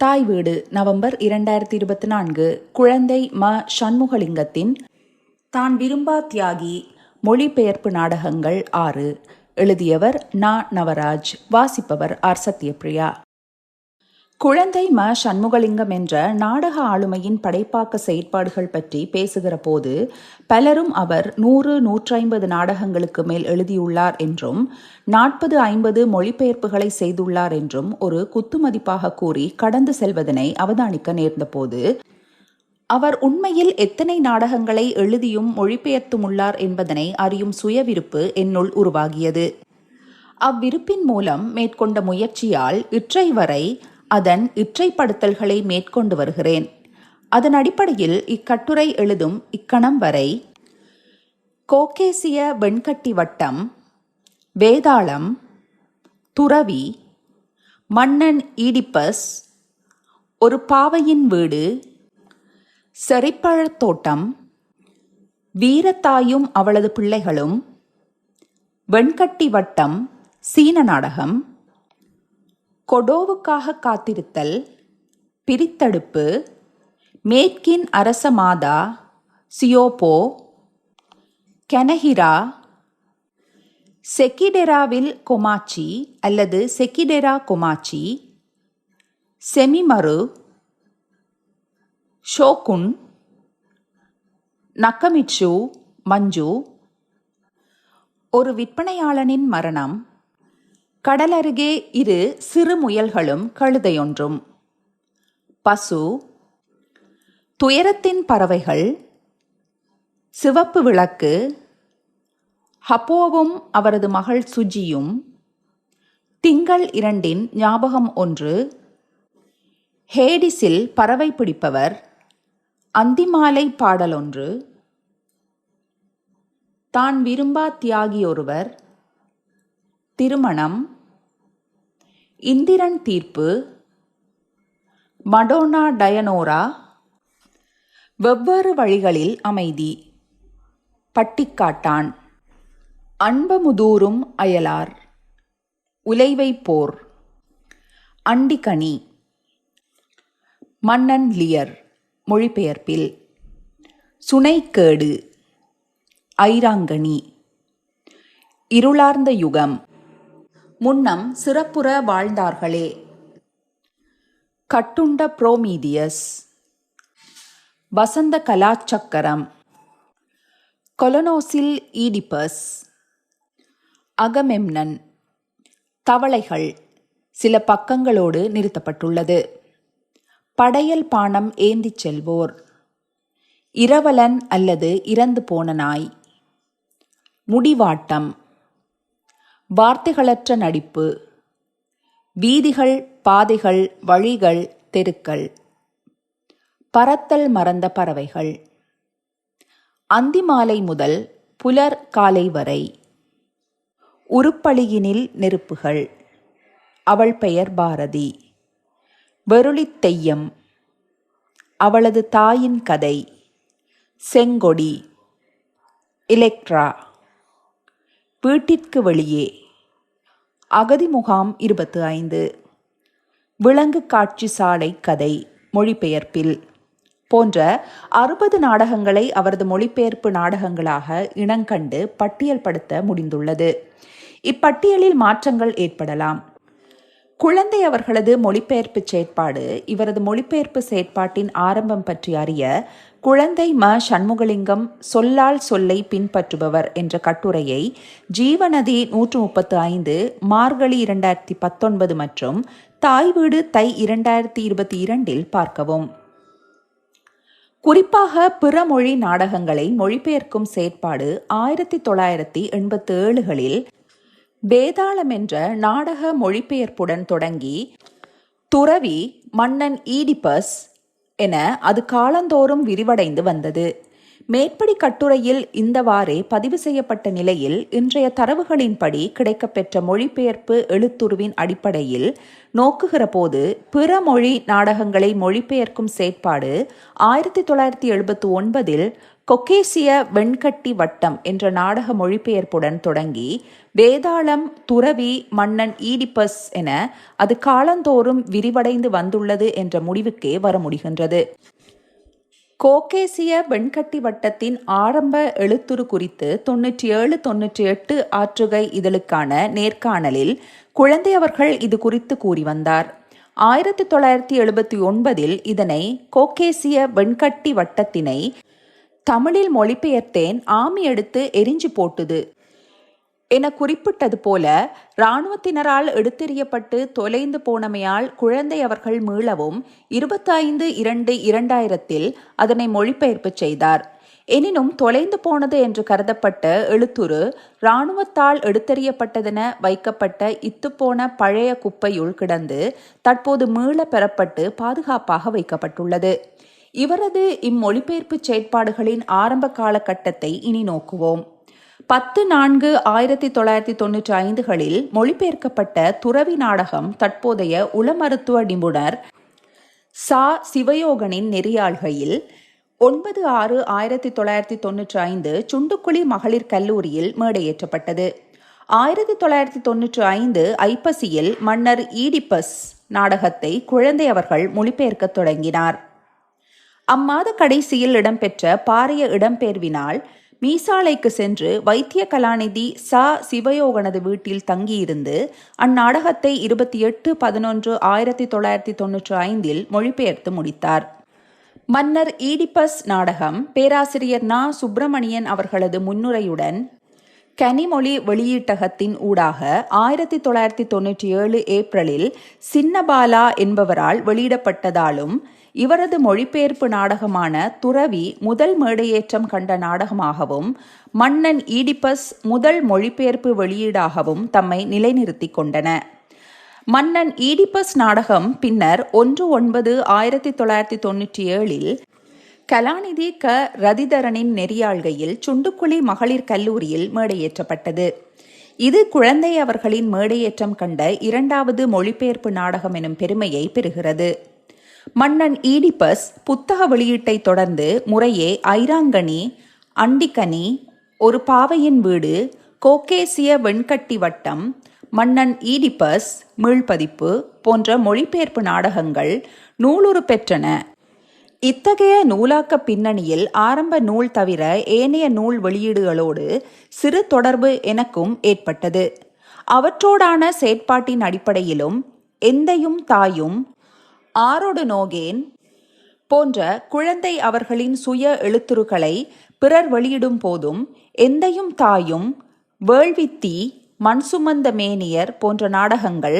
தாய் வீடு நவம்பர் இரண்டாயிரத்தி இருபத்தி நான்கு. குழந்தை ம. சண்முகலிங்கத்தின் தான் விரும்பா தியாகி மொழிபெயர்ப்பு நாடகங்கள் ஆறு. எழுதியவர் நா. நவராஜ் வாசிப்பவர் ஆர். சத்யபிரியா குழந்தை ம. சண்முகலிங்கம் என்ற நாடக ஆளுமையின் படைப்பாக்க செயற்பாடுகள் பற்றி பேசுகிற போது பலரும் அவர் நூறு நூற்றைம்பது நாடகங்களுக்கு மேல் எழுதியுள்ளார் என்றும் நாற்பது ஐம்பது மொழிபெயர்ப்புகளை செய்துள்ளார் என்றும் ஒரு குத்துமதிப்பாக கூறி கடந்து செல்வதனை அவதானிக்க நேர்ந்தபோது அவர் உண்மையில் எத்தனை நாடகங்களை எழுதியும் மொழிபெயர்த்துமுள்ளார் என்பதனை அறியும் சுயவிருப்பு என்னுள் உருவாகியது. அவ்விருப்பின் மூலம் மேற்கொண்ட முயற்சியால் இற்றை வரை அதன் இற்றைப்படுத்தல்களை மேற்கொண்டு வருகிறேன். அதன் அடிப்படையில் இக்கட்டுரை எழுதும் இக்கணம் வரை கோகேசிய வெண்கட்டி வட்டம் வேதாளம் துறவி மன்னன் ஈடிப்பஸ் ஒரு பாவையின் வீடு செறிப்பழத் தோட்டம் வீரத்தாயும் அவளது பிள்ளைகளும் வெண்கட்டி வட்டம் சீன நாடகம் கொடோவுக்காக காத்திருத்தல் பிரித்தடுப்பு மேற்கின் அரச மாதா சியோபோ கெனஹிரா செக்கிடெராவில் கொமாச்சி அல்லது செக்கிடெரா கொமாச்சி செமிமரு ஷோகுன் நக்கமிட்சு மஞ்சு ஒரு விற்பனையாளனின் மரணம் கடலருகே இரு சிறு முயல்களும் கழுதையொன்றும். பசு துயரத்தின் பறவைகள் சிவப்பு விளக்கு ஹப்போவும் அவரது மகள் சுஜியும் திங்கள் இரண்டின் ஞாபகம் ஒன்று ஹேடிஸில் பறவை பிடிப்பவர் அந்திமாலை பாடலொன்று தான் விரும்பா தியாகி ஒருவர் திருமணம். இந்திரன் தீர்ப்பு. மடோனா டயனோரா. வெவ்வேறு வழிகளில் அமைதி. பட்டிக்காட்டான். அன்பமுதூரும் அயலார். உலைவை போர். அண்டிகனி. மன்னன் லியர். மொழிபெயர்ப்பில். சுனைக்கேடு. ஐராங்கனி. இருளார்ந்த யுகம். முன்னம் சிறப்புற வாழ்ந்தார்களே. கட்டுண்ட புரோமீதியஸ். வசந்த கலாச்சக்கரம். கொலனோசில் ஈடிபஸ் அகமெம்னன். தவளைகள் சில பக்கங்களோடு நிறுத்தப்பட்டுள்ளது. படையல் பானம் ஏந்திச் செல்வோர். இரவலன் அல்லது இறந்து போன நாய். முடிவாட்டம். வார்த்தைகளற்ற நடிப்பு. வீதிகள் பாதைகள் வழிகள் தெருக்கள். பறத்தல் மறந்த பறவைகள். அந்திமாலை முதல் புலர் காலை வரை. உருப்பளியினில் நெருப்புகள். அவள் பெயர் பாரதி. வெருளித் தெய்யம். அவளது தாயின் கதை. செங்கொடி. எலெக்ட்ரா. வீட்டிற்கு வெளியே. அகதி முகாம் இருபத்து ஐந்து. விலங்கு காட்சி சாலை கதை மொழிபெயர்ப்பில். போன்ற அறுபது நாடகங்களை அவரது மொழிபெயர்ப்பு நாடகங்களாக இனங்கண்டு பட்டியல்படுத்த முடிந்துள்ளது. இப்பட்டியலில் மாற்றங்கள் ஏற்படலாம். குழந்தை அவர்களது மொழிபெயர்ப்பு செயற்பாடு இவரது மொழிபெயர்ப்பு செயற்பாட்டின் ஆரம்பம் பற்றி அறிய குழந்தை ம சண்முகலிங்கம் சொல்லால் சொல்லை பின்பற்றுபவர் என்ற கட்டுரையை ஜீவநதி நூற்று முப்பத்து ஐந்து மார்கழி இரண்டாயிரத்தி பத்தொன்பது மற்றும் தாய் வீடு தை இரண்டாயிரத்தி இருபத்தி இரண்டில் பார்க்கவும். குறிப்பாக பிற மொழி நாடகங்களை மொழிபெயர்க்கும் செயற்பாடு ஆயிரத்தி தொள்ளாயிரத்தி எண்பத்தி ஏழுகளில் வேதாளம் என்ற நாடக மொழிபெயர்ப்புடன் தொடங்கி துறவி மன்னன் ஈடிபஸ் என அது காலந்தோறும் விரிவடைந்து வந்தது. மேற்படி கட்டுரையில் இந்தவாறே பதிவு செய்யப்பட்ட நிலையில் இன்றைய தரவுகளின்படி கிடைக்கப்பெற்ற மொழிபெயர்ப்பு எழுத்துருவின் அடிப்படையில் நோக்குகிற போது பிற மொழி நாடகங்களை மொழிபெயர்க்கும் செயற்பாடு ஆயிரத்தி தொள்ளாயிரத்தி எழுபத்தி ஒன்பதில் கொக்கேசிய வெண்கட்டி வட்டம் என்ற நாடக மொழிபெயர்ப்புடன் தொடங்கி வேதாளம் துறவி மன்னன் ஈடிப்பஸ் என அது காலந்தோறும் விரிவடைந்து வந்துள்ளது என்ற முடிவுக்கே வர முடிகின்றது. கோகேசிய வெண்கட்டி வட்டத்தின் ஆரம்ப எழுத்துரு குறித்து தொன்னூற்றி ஏழு தொன்னூற்றி எட்டு ஆற்றுகை இதழுக்கான நேர்காணலில் குழந்தை அவர்கள் இது குறித்து கூறி வந்தார். ஆயிரத்தி தொள்ளாயிரத்தி எழுபத்தி ஒன்பதில் இதனை கோகேசிய வெண்கட்டி வட்டத்தினை தமிழில் மொழிபெயர்த்தேன் ஆமி எடுத்து எரிஞ்சு போட்டுது. என குறிப்பிட்டது போல இராணுவத்தினரால் எடுத்தெறியப்பட்டு தொலைந்து போனமையால் குழந்தை அவர்கள் மீளவும் இருபத்தைந்து இரண்டு இரண்டாயிரத்தில் அதனை மொழிபெயர்ப்பு செய்தார். எனினும் தொலைந்து போனது என்று கருதப்பட்ட எழுத்துரு இராணுவத்தால் எடுத்தெறியப்பட்டதென வைக்கப்பட்ட இத்துப்போன பழைய குப்பையுள் கிடந்து தற்போது மீள பெறப்பட்டு பாதுகாப்பாக வைக்கப்பட்டுள்ளது. இவரது இம்மொழிபெயர்ப்பு செயற்பாடுகளின் ஆரம்ப காலகட்டத்தை இனி நோக்குவோம். பத்து நான்கு ஆயிரத்தி தொள்ளாயிரத்தி தொன்னூற்றி ஐந்துகளில் மொழிபெயர்க்கப்பட்ட துறவி நாடகம் தற்போதைய உளமருத்துவ நிபுணர் சா. சிவயோகனின் நெறியாள்கையில் ஒன்பது ஆறு ஆயிரத்தி தொள்ளாயிரத்தி தொன்னூற்றி ஐந்து சுண்டுக்குழி மகளிர் கல்லூரியில் மேடையேற்றப்பட்டது. ஆயிரத்தி தொள்ளாயிரத்தி தொன்னூற்றி ஐந்து ஐப்பசியில் மன்னர் ஈடிப்பஸ் நாடகத்தை குழந்தை அவர்கள் மொழிபெயர்க்கத் தொடங்கினார். அம்மாத கடைசியில் இடம்பெற்ற பாரிய இடம்பெயர்வினால் மீசாலைக்கு சென்று வைத்திய கலாநிதி ச. சிவயோகனது வீட்டில் தங்கியிருந்து அந்நாடகத்தை இருபத்தி எட்டு பதினொன்று ஆயிரத்தி தொள்ளாயிரத்தி தொன்னூற்றி ஐந்தில் மொழிபெயர்த்து முடித்தார். மன்னர் ஈடிபஸ் நாடகம் பேராசிரியர் நா. சுப்பிரமணியன் அவர்களது முன்னுரையுடன் கனிமொழி வெளியீட்டகத்தின் ஊடாக ஆயிரத்தி தொள்ளாயிரத்தி தொன்னூற்றி ஏழு ஏப்ரலில் சின்னபாலா என்பவரால் வெளியிடப்பட்டதாலும் இவரது மொழிபெயர்ப்பு நாடகமான துறவி முதல் மேடையேற்றம் கண்ட நாடகமாகவும் மன்னன் ஈடிப்பஸ் முதல் மொழிபெயர்ப்பு வெளியீடாகவும் தம்மை நிலைநிறுத்திக் கொண்டன. மன்னன் ஈடிப்பஸ் நாடகம் பின்னர் ஒன்று ஒன்பது ஆயிரத்தி தொள்ளாயிரத்தி தொன்னூற்றி ஏழில் கலாநிதி க. ரதிதரனின் நெறியாள்கையில் சுண்டுக்குழி மகளிர் கல்லூரியில் மேடையேற்றப்பட்டது. இது குழந்தை அவர்களின் மேடையேற்றம் கண்ட இரண்டாவது மொழிபெயர்ப்பு நாடகம் எனும் பெருமையை பெறுகிறது. மன்னன் ஈடிபஸ் புத்தக வெளியீட்டை தொடர்ந்து முறையே ஐராங்கனி அண்டிக்கனி ஒரு பாவையின் வீடு கோகேசிய வெண்கட்டி வட்டம் மன்னன் ஈடிபஸ் மீள்பதிப்பு போன்ற மொழிபெயர்ப்பு நாடகங்கள் நூலுறு பெற்றன. இத்தகைய நூலாக்க பின்னணியில் ஆரம்ப நூல் தவிர ஏனைய நூல் வெளியீடுகளோடு சிறு தொடர்பு எனக்கும் ஏற்பட்டது. அவற்றோடான செயற்பாட்டின் அடிப்படையிலும் எந்தையும் தாயும் ஆரோடு நோகேன் போன்ற குழந்தை அவர்களின் சுய எழுத்துருக்களை பிறர் வெளியிடும் போதும் எந்தையும் தாயும் வேள்வித்தி மண் சுமந்த மேனியர் போன்ற நாடகங்கள்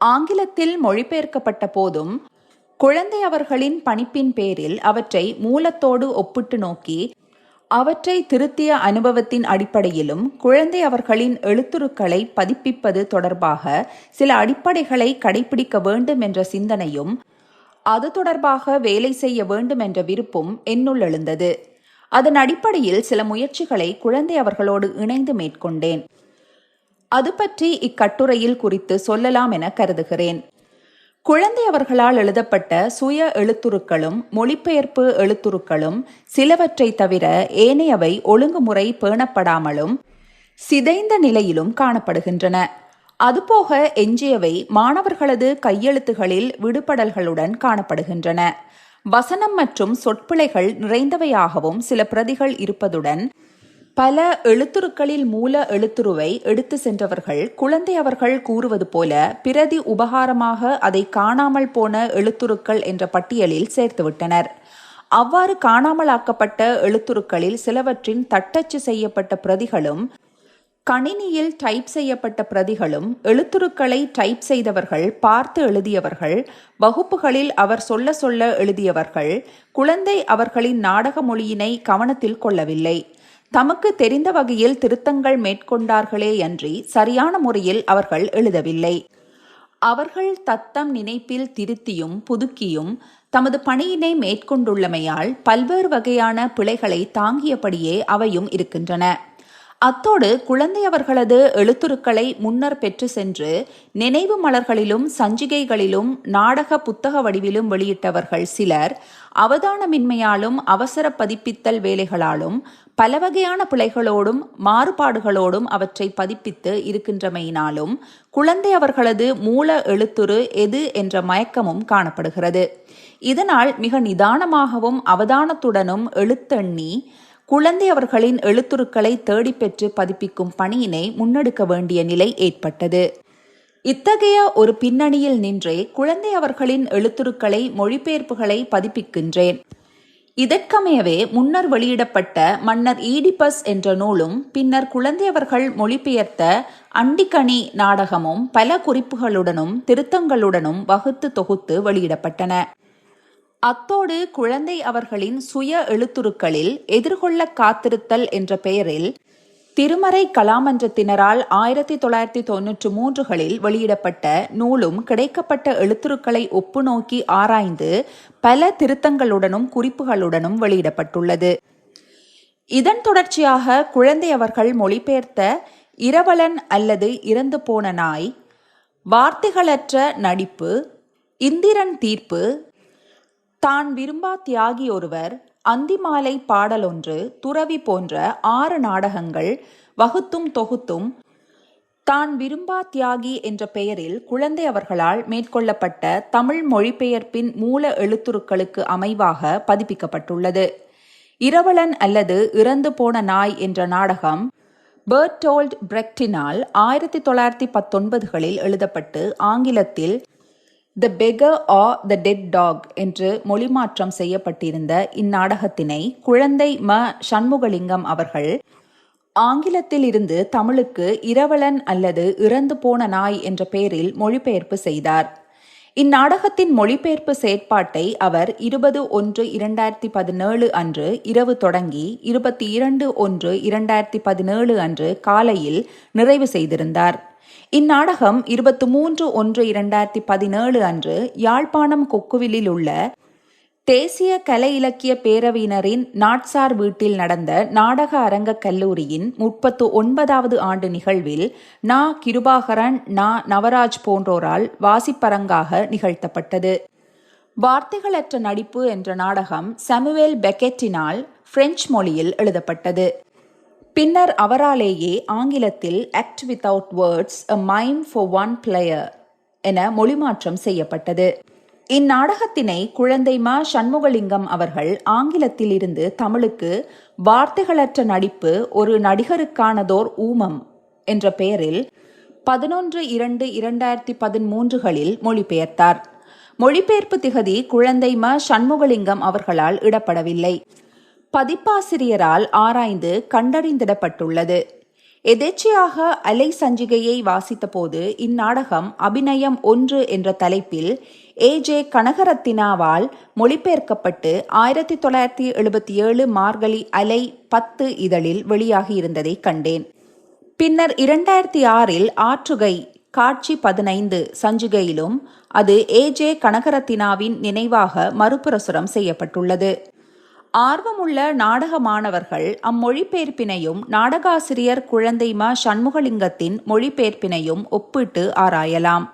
ஆங்கிலத்தில் மொழிபெயர்க்கப்பட்ட போதும் குழந்தை அவர்களின் பணிப்பின் பேரில் அவற்றை மூலத்தோடு ஒப்பிட்டு நோக்கி அவற்றை திருத்திய அனுபவத்தின் அடிப்படையிலும் குழந்தை அவர்களின் எழுத்துருக்களை பதிப்பிப்பது தொடர்பாக சில அடிப்படைகளை கடைபிடிக்க வேண்டும் என்ற சிந்தனையும் அது தொடர்பாக வேலை செய்ய வேண்டும் என்ற விருப்பும் என்னுள் எழுந்தது. அதன் அடிப்படையில் சில முயற்சிகளை குழந்தை அவர்களோடு இணைந்து மேற்கொண்டேன். அது பற்றி இக்கட்டுரையில் குறித்து சொல்லலாம் என கருதுகிறேன். குழந்தை அவர்களால் எழுதப்பட்ட சுய எழுத்துருக்களும் மொழிபெயர்ப்பு எழுத்துருக்களும் சிலவற்றை தவிர ஏனையவை ஒழுங்குமுறை பேணப்படாமலும் சிதைந்த நிலையிலும் காணப்படுகின்றன. அதுபோக எஞ்சியவை மாணவர்களது கையெழுத்துகளில் விடுபடல்களுடன் காணப்படுகின்றன. வசனம் மற்றும் சொற்பிழைகள் நிறைந்தவையாகவும் சில பிரதிகள் இருப்பதுடன் பல எழுத்துருக்களில் மூல எழுத்துருவை எடுத்து சென்றவர்கள் குழந்தை அவர்கள் கூறுவது போல பிரதி உபகாரமாக அதை காணாமல் போன எழுத்துருக்கள் என்ற பட்டியலில் சேர்த்துவிட்டனர் அவ்வாறு காணாமலாக்கப்பட்ட எழுத்துருக்களில் சிலவற்றின் தட்டச்சு செய்யப்பட்ட பிரதிகளும் கணினியில் டைப் செய்யப்பட்ட பிரதிகளும் எழுத்துருக்களை டைப் செய்தவர்கள் பார்த்து எழுதியவர்கள் வகுப்புகளில் அவர் சொல்ல சொல்ல எழுதியவர்கள் குழந்தை அவர்களின் நாடக மொழியினை கவனத்தில் கொள்ளவில்லை. தமக்கு தெரிந்த வகையில் திருத்தங்கள் மேற்கொண்டார்களே அன்றி சரியான முறையில் அவர்கள் எழுதவில்லை. அவர்கள் தத்தம் நினைப்பில் திருத்தியும் புதுக்கியும் தமது பணியினை மேற்கொண்டுள்ளமையால் பல்வேறு வகையான பிழைகளை தாங்கியபடியே அவையும் இருக்கின்றன. அத்தோடு குழந்தை அவர்களது எழுத்துருக்களை முன்னர் பெற்று சென்று நினைவு மலர்களிலும் சஞ்சிகைகளிலும் நாடக புத்தக வடிவிலும் வெளியிட்டவர்கள் சிலர் அவதானமின்மையாலும் அவசர பதிப்பித்தல் வேலைகளாலும் பல வகையான பிழைகளோடும் மாறுபாடுகளோடும் அவற்றை பதிப்பித்து இருக்கின்றமையினாலும் குழந்தை அவர்களது மூல எழுத்துரு எது என்ற மயக்கமும் காணப்படுகிறது. இதனால் மிக நிதானமாகவும் அவதானத்துடனும் எழுத்தெண்ணி குழந்தை அவர்களின் எழுத்துருக்களை தேடிப்பெற்று பதிப்பிக்கும் பணியினை முன்னெடுக்க வேண்டிய நிலை ஏற்பட்டது. இத்தகைய ஒரு பின்னணியில் நின்றே குழந்தை அவர்களின் எழுத்துருக்களை மொழிபெயர்ப்புகளை பதிப்பிக்கின்றேன். இதற்கமையவே முன்னர் வெளியிடப்பட்ட மன்னர் ஈடிபஸ் என்ற நூலும் பின்னர் குழந்தையவர்கள் மொழிபெயர்த்த அண்டிக்கணி நாடகமும் பல குறிப்புகளுடனும் திருத்தங்களுடனும் வகுத்து தொகுத்து வெளியிடப்பட்டன. அத்தோடு குழந்தை அவர்களின் சுய எழுத்துருக்களில் எதிர்கொள்ள காத்திருத்தல் என்ற பெயரில் திருமறை கலாமன்றத்தினரால் ஆயிரத்தி தொள்ளாயிரத்தி தொன்னூற்று மூன்றுகளில் வெளியிடப்பட்ட நூலும் கிடைக்கப்பட்ட எழுத்துருக்களை ஒப்புநோக்கி ஆராய்ந்து பல திருத்தங்களுடனும் குறிப்புகளுடனும் வெளியிடப்பட்டுள்ளது. இதன் தொடர்ச்சியாக குழந்தை அவர்கள் மொழிபெயர்த்த இரவலன் அல்லது இறந்து போன நாய் வார்த்தைகளற்ற நடிப்பு இந்திரன் தீர்ப்பு தான் விரும்பா தியாகி ஒருவர் அந்திமாலை பாடலொன்று துறவி போன்ற ஆறு நாடகங்கள் வகுத்தும் தொகுத்தும் தான் விரும்பா தியாகி என்ற பெயரில் குழந்தை அவர்களால் மேற்கொள்ளப்பட்ட தமிழ் மொழிபெயர்ப்பின் மூல எழுத்துருக்களுக்கு அமைவாக பதிப்பிக்கப்பட்டுள்ளது. இரவலன் அல்லது இறந்து போன நாய் என்ற நாடகம் பேர்டோல்ட் பிரெக்டினால் ஆயிரத்தி தொள்ளாயிரத்தி பத்தொன்பதுகளில் எழுதப்பட்டு ஆங்கிலத்தில் the beggar or the dead dog என்று மொழிமாற்றம் செய்யப்பட்டிருந்த இந்நாடகத்தினை குழந்தை ம. சண்முகலிங்கம் அவர்கள் ஆங்கிலத்தில் இருந்து தமிழுக்கு இரவலன் அல்லது இறந்து போன நாய் என்ற பெயரில் மொழிபெயர்ப்பு செய்தார். இந்நாடகத்தின் மொழிபெயர்ப்பு செயற்பாட்டை அவர் இருபது ஒன்று இரண்டாயிரத்தி பதினேழு அன்று இரவு தொடங்கி இருபத்தி இரண்டு ஒன்று இரண்டாயிரத்தி பதினேழு அன்று காலையில் நிறைவு செய்திருந்தார். இந்நாடகம் இருபத்தி மூன்று ஒன்று இரண்டாயிரத்தி பதினேழு அன்று யாழ்ப்பாணம் கொக்குவிலில் உள்ள தேசிய கலை இலக்கிய பேரவையினரின் நாட்சார் வீட்டில் நடந்த நாடக அரங்க கல்லூரியின் முப்பத்து ஒன்பதாவது ஆண்டு நிகழ்வில் நா. கிருபாகரன் நா. நவராஜ் போன்றோரால் வாசிப்பரங்காக நிகழ்த்தப்பட்டது. வார்த்தைகளற்ற நடிப்பு என்ற நாடகம் சமுவேல் பெக்கெட்டினால் பிரெஞ்சு மொழியில் எழுதப்பட்டது. பின்னர் அவராலேயே ஆங்கிலத்தில் act without words a mime for one player என மொழிமாற்றம் செய்யப்பட்டது. இந்நாடகத்தினை குழந்தை மா சண்முகலிங்கம் அவர்கள் ஆங்கிலத்தில் இருந்து தமிழுக்கு வார்த்தைகளற்ற நடிப்பு ஒரு நடிகருக்கானதோர் ஊமம் என்ற பெயரில் பதினொன்று இரண்டு இரண்டாயிரத்தி பதிமூன்றுகளில் மொழிபெயர்த்தார். மொழிபெயர்ப்பு திகதி குழந்தை ம சண்முகலிங்கம் அவர்களால் இடப்படவில்லை. பதிப்பாசிரியரால் ஆராய்ந்து கண்டறிந்திடப்பட்டுள்ளது. எதேச்சையாக அலை சஞ்சிகையை வாசித்தபோது இந்நாடகம் அபிநயம் ஒன்று என்ற தலைப்பில் ஏ ஜே கனகரத்தினாவால் மொழிபெயர்க்கப்பட்டு ஆயிரத்தி தொள்ளாயிரத்தி எழுபத்தி ஏழு மார்கழி அலை பத்து இதழில் வெளியாகி இருந்ததை கண்டேன். பின்னர் இரண்டாயிரத்தி ஆறில் ஆற்றுகை காட்சி பதினைந்து சஞ்சிகையிலும் அது ஏ ஜே கனகரத்தினாவின் நினைவாக மறுபிரசுரம் செய்யப்பட்டுள்ளது. ஆர்வமுள்ள நாடக மாணவர்கள் அம்மொழிபெயர்ப்பினையும் நாடகாசிரியர் குழந்தைமா சண்முகலிங்கத்தின் மொழிபெயர்ப்பினையும் ஒப்பிட்டு ஆராயலாம்.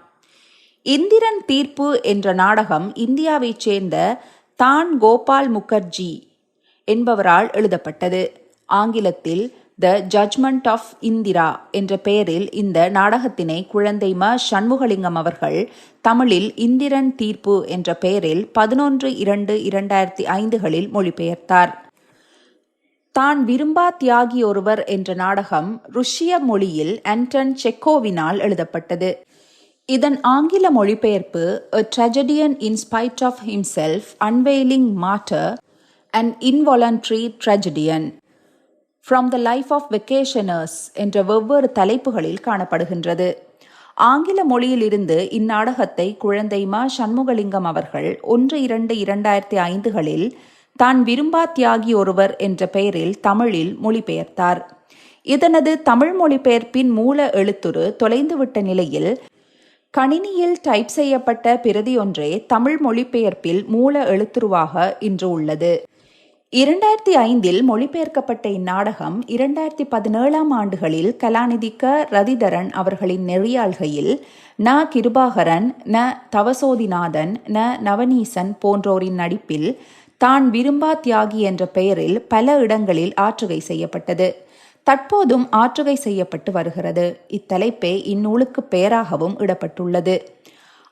இந்திரன் தீர்ப்பு என்ற நாடகம் இந்தியாவைச் சேர்ந்த தான் கோபால் முகர்ஜி என்பவரால் எழுதப்பட்டது. ஆங்கிலத்தில் த ஜட்ஜ்மெண்ட் ஆஃப் இந்திரா என்ற பெயரில் இந்த நாடகத்தினை குழந்தை ம. சண்முகலிங்கம் அவர்கள் தமிழில் இந்திரன் தீர்ப்பு என்ற பெயரில் பதினொன்று இரண்டு இரண்டாயிரத்தி ஐந்துகளில் மொழிபெயர்த்தார். தான் விரும்பா தியாகி ஒருவர் என்ற நாடகம் ருஷ்ய மொழியில் ஆண்டன் செக்கோவினால் எழுதப்பட்டது. இதன் ஆங்கில மொழிபெயர்ப்பு a tragedian in spite of himself unveiling matter and involuntary tragedian from the life of vacationers என்ற வெவ்வேறு தலைப்புகளில் காணப்படுகின்றது. ஆங்கில மொழியிலிருந்து இந்நாடகத்தை குழந்தை மா சண்முகலிங்கம் அவர்கள் ஒன்று இரண்டு இரண்டாயிரத்தி ஐந்துகளில் தான் விரும்பா தியாகி ஒருவர் என்ற பெயரில் தமிழில் மொழிபெயர்த்தார். இதனது தமிழ் மொழிபெயர்ப்பின் மூல எழுத்துரு தொலைந்துவிட்ட நிலையில் கணினியில் டைப் செய்யப்பட்ட பிரதி ஒன்றே தமிழ் மொழிபெயர்ப்பில் மூல எழுத்துருவாக இன்று உள்ளது. இரண்டாயிரத்தி ஐந்தில் மொழிபெயர்க்கப்பட்ட இந்நாடகம் இரண்டாயிரத்தி பதினேழாம் ஆண்டுகளில் கலாநிதி க ரதிதரன் அவர்களின் நெறியாள்கையில் ந. கிருபாகரன் ந. தவசோதிநாதன் ந. நவநீசன் போன்றோரின் நடிப்பில் தான் விரும்பா தியாகி என்ற பெயரில் பல இடங்களில் ஆற்றுகை செய்யப்பட்டது. தற்போதும் ஆற்றுகை செய்யப்பட்டு வருகிறது. இத்தலைப்பே இந்நூலுக்கு பெயராகவும் இடப்பட்டுள்ளது.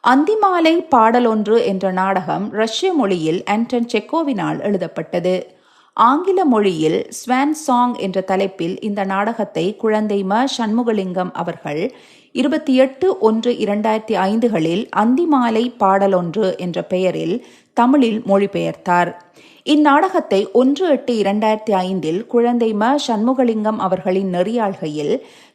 அந்திமாலை பாடலொன்று என்ற நாடகம் ரஷ்ய மொழியில் ஆண்டன் செக்கோவினால் எழுதப்பட்டது. ஆங்கில மொழியில் ஸ்வான் சாங் என்ற தலைப்பில் இந்த நாடகத்தை குழந்தை ம. சண்முகலிங்கம் அவர்கள் இருபத்தி எட்டு ஒன்று இரண்டாயிரத்தி ஐந்துகளில் அந்திமாலை பாடலொன்று என்ற பெயரில் தமிழில் மொழிபெயர்த்தார். இந்நாடகத்தை ஒன்று எட்டு இரண்டாயிரத்தி ஐந்தில் குழந்தை ம. சண்முகலிங்கம் அவர்களின் நெறியாள்கையில்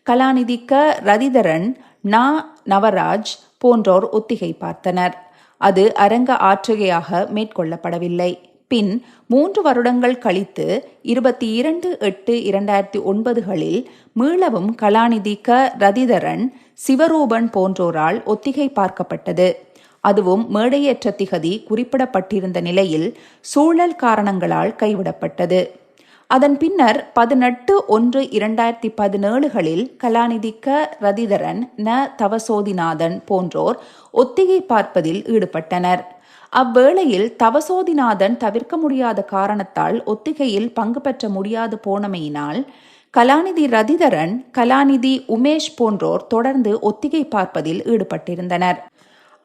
கலாநிதி க ரதிதரன் நா. நவராஜ் போன்றோர் ஒத்திகை பார்த்தனர். அது அரங்க ஆற்றுகையாக மேற்கொள்ளப்படவில்லை. பின் மூன்று வருடங்கள் கழித்து இருபத்தி இரண்டு எட்டு இரண்டாயிரத்தி ஒன்பதுகளில் மீளவும் கலாநிதி க ரதிதரன் சிவரூபன் போன்றோரால் ஒத்திகை பார்க்கப்பட்டது. அதுவும் மேடையேற்ற திகதி குறிப்பிடப்பட்டிருந்த நிலையில் சூழல் காரணங்களால் கைவிடப்பட்டது. அதன் பின்னர் பதினெட்டு ஒன்று இரண்டாயிரத்தி பதினேழுகளில் கலாநிதி க ரதிதரன் ந தவசோதிநாதன் போன்றோர் ஒத்திகை பார்ப்பதில் ஈடுபட்டனர். அவ்வேளையில் தவசோதிநாதன் தவிர்க்க முடியாத காரணத்தால் ஒத்திகையில் பங்கு பெற்ற முடியாது போனமையினால் கலாநிதி ரதிதரன் கலாநிதி உமேஷ் போன்றோர் தொடர்ந்து ஒத்திகை பார்ப்பதில் ஈடுபட்டிருந்தனர்.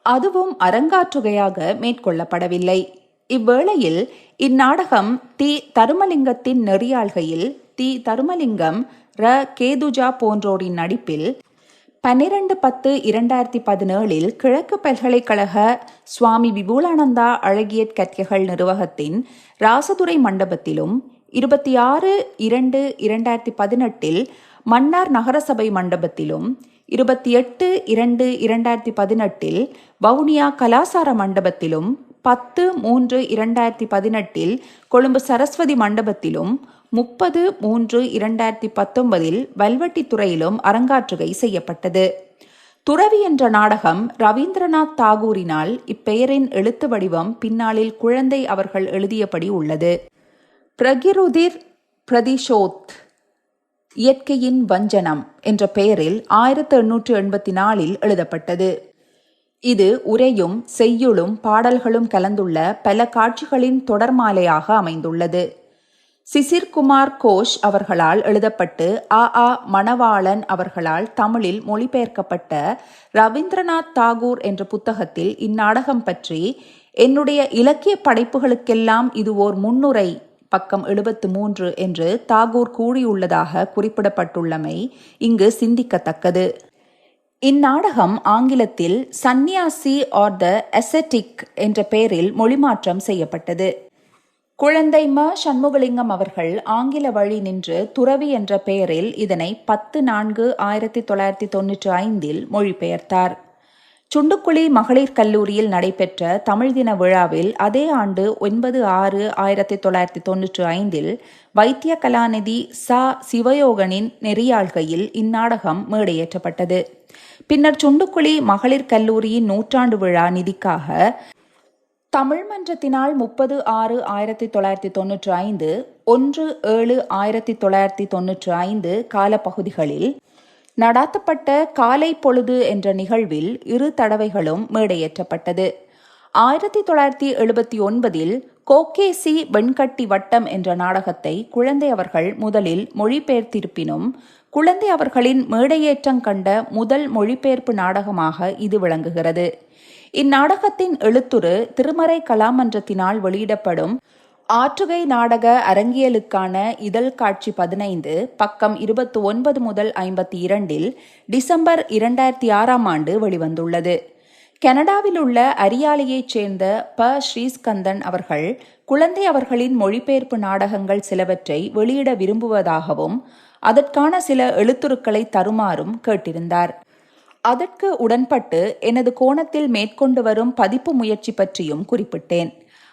அதுவும் அரங்காற்றுகையாக மேற்கொள்ளப்படவில்லை. இவ்வேளையில் இந்நாடகம் தி தருமலிங்கத்தின் நெறியாள்கையில் தி தருமலிங்கம் ர. கேதுஜா போன்றோரின் நடிப்பில் பன்னிரண்டு பத்து இரண்டாயிரத்தி பதினேழில் கிழக்கு பல்கலைக்கழக சுவாமி விபுலானந்தா அழகியற் கற்கைகள் நிர்வாகத்தின் ராசதுரை மண்டபத்திலும் இருபத்தி ஆறு இரண்டு இரண்டாயிரத்தி பதினெட்டில் மன்னார் நகரசபை மண்டபத்திலும் இருபத்தி எட்டு இரண்டு இரண்டாயிரத்தி பதினெட்டில் வவுனியா கலாசார மண்டபத்திலும் பத்து மூன்று இரண்டாயிரத்தி பதினெட்டில் கொழும்பு சரஸ்வதி மண்டபத்திலும் முப்பது மூன்று இரண்டாயிரத்தி பத்தொன்பதில் வல்வெட்டித்துறையிலும் அரங்காற்றுகை செய்யப்பட்டது. துறவி என்ற நாடகம் ரவீந்திரநாத் தாகூரினால் இப்பெயரின் எழுத்து வடிவம் பின்னாளில் குழந்தை அவர்கள் எழுதியபடி உள்ளது. பிரகிருதிர் பிரதிஷோத் இயற்கையின் வஞ்சனம் என்ற பெயரில் ஆயிரத்து எண்ணூற்று எண்பத்தி நாலில் எழுதப்பட்டது. இது உரையும் செய்யுளும் பாடல்களும் கலந்துள்ள பல காட்சிகளின் தொடர்மாலையாக அமைந்துள்ளது. சிசிர்குமார் கோஷ் அவர்களால் எழுதப்பட்டு ஆ ஆ மணவாளன் அவர்களால் தமிழில் மொழிபெயர்க்கப்பட்ட ரவீந்திரநாத் தாகூர் என்ற புத்தகத்தில் இந்நாடகம் பற்றி என்னுடைய இலக்கிய படைப்புகளுக்கெல்லாம் இது ஓர் முன்னுரை பக்கம் எழுபத்து மூன்று என்று தாகூர் கூறியுள்ளதாக குறிப்பிடப்பட்டுள்ளமை இங்கு சிந்திக்கத்தக்கது. இந்நாடகம் ஆங்கிலத்தில் சந்நியாசி ஆர் த எசட்டிக் என்ற பெயரில் மொழிமாற்றம் செய்யப்பட்டது. குழந்தை ம. சண்முகலிங்கம் அவர்கள் ஆங்கில வழி நின்று துறவி என்ற பெயரில் இதனை பத்து நான்கு ஆயிரத்தி தொள்ளாயிரத்தி தொன்னூற்றி ஐந்தில் மொழிபெயர்த்தார். சுண்டுக்குழி மகளிர் கல்லூரியில் நடைபெற்ற தமிழ் தின விழாவில் அதே ஆண்டு ஒன்பது ஆறு ஆயிரத்தி தொள்ளாயிரத்தி தொன்னூற்றி ஐந்தில் வைத்திய கலாநிதி ச. சிவயோகனின் நெறியாள்கையில் இந்நாடகம் மேடையேற்றப்பட்டது. பின்னர் சுண்டுக்குழி மகளிர் கல்லூரியின் நூற்றாண்டு விழா நிதிக்காக தமிழ் மன்றத்தினால் முப்பது ஆறு ஆயிரத்தி தொள்ளாயிரத்தி தொன்னூற்றி ஐந்து ஒன்று ஏழு ஆயிரத்தி தொள்ளாயிரத்தி தொன்னூற்றி ஐந்து காலப்பகுதிகளில் நடாத்தப்பட்ட காலை பொழுது என்ற நிகழ்வில் இரு தடவைகளும் மேடையேற்றப்பட்டது. ஆயிரத்தி தொள்ளாயிரத்தி எழுபத்தி ஒன்பதில் கோகேசி வெண்கட்டி வட்டம் என்ற நாடகத்தை குழந்தை அவர்கள் முதலில் மொழிபெயர்த்திருப்பினும் குழந்தை அவர்களின் மேடையேற்றம் கண்ட முதல் மொழிபெயர்ப்பு நாடகமாக இது விளங்குகிறது. இந்நாடகத்தின் எழுத்துரு திருமறை கலாமன்றத்தினால் வெளியிடப்படும் ஆற்றுகை நாடக அரங்கியலுக்கான இதழ் காட்சி பதினைந்து பக்கம் இருபத்தி ஒன்பது முதல் ஐம்பத்தி இரண்டில் டிசம்பர் இரண்டாயிரத்தி ஆறாம் ஆண்டு வெளிவந்துள்ளது. கனடாவில் உள்ள அரியாலையைச் சேர்ந்த ப. ஸ்ரீஸ்கந்தன் அவர்கள் குழந்தை அவர்களின் மொழிபெயர்ப்பு நாடகங்கள் சிலவற்றை வெளியிட விரும்புவதாகவும் அதற்கான சில எழுத்துருக்களை தருமாறும் கேட்டிருந்தார். அதற்கு உடன்பட்டு எனது கோணத்தில் மேற்கொண்டு வரும் பதிப்பு முயற்சி பற்றியும் குறிப்பிட்டேன்.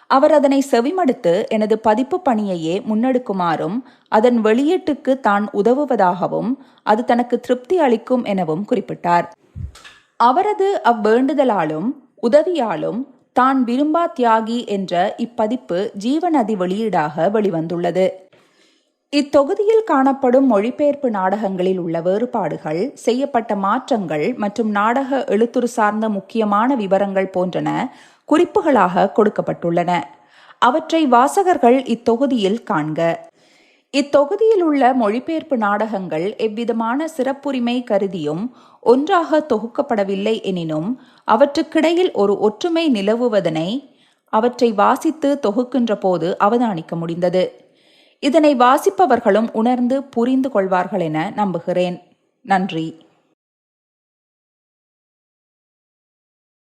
அவர் அதனை செவிமடுத்து எனது பதிப்பு பணியையே முன்னெடுக்குமாறும் அதன் வெளியீட்டுக்கு தான் உதவுவதாகவும் அது தனக்கு திருப்தி அளிக்கும் எனவும் குறிப்பிட்டார். அவரது அவ்வேண்டுதலாலும் உதவியாலும் தான் விரும்பா தியாகி என்ற இப்பதிப்பு ஜீவநதி வெளியீடாக வெளிவந்துள்ளது. இத்தொகுதியில் காணப்படும் மொழிபெயர்ப்பு நாடகங்களில் உள்ள வேறுபாடுகள் செய்யப்பட்ட மாற்றங்கள் மற்றும் நாடக எழுத்துரு சார்ந்த முக்கியமான விவரங்கள் போன்றன குறிப்புகளாக கொடுக்கப்பட்டுள்ளன. அவற்றை வாசகர்கள் இத்தொகுதியில் காண்க. இத்தொகுதியில் உள்ள மொழிபெயர்ப்பு நாடகங்கள் எவ்விதமான சிறப்புரிமை கருதியும் ஒன்றாக தொகுக்கப்படவில்லை எனினும் அவற்றுக்கிடையில் ஒரு ஒற்றுமை நிலவுவதனை அவற்றை வாசித்து தொகுக்கின்ற போது அவதானிக்க முடிந்தது. இதனை வாசிப்பவர்களும் உணர்ந்து புரிந்து கொள்வார்கள் என நம்புகிறேன். நன்றி.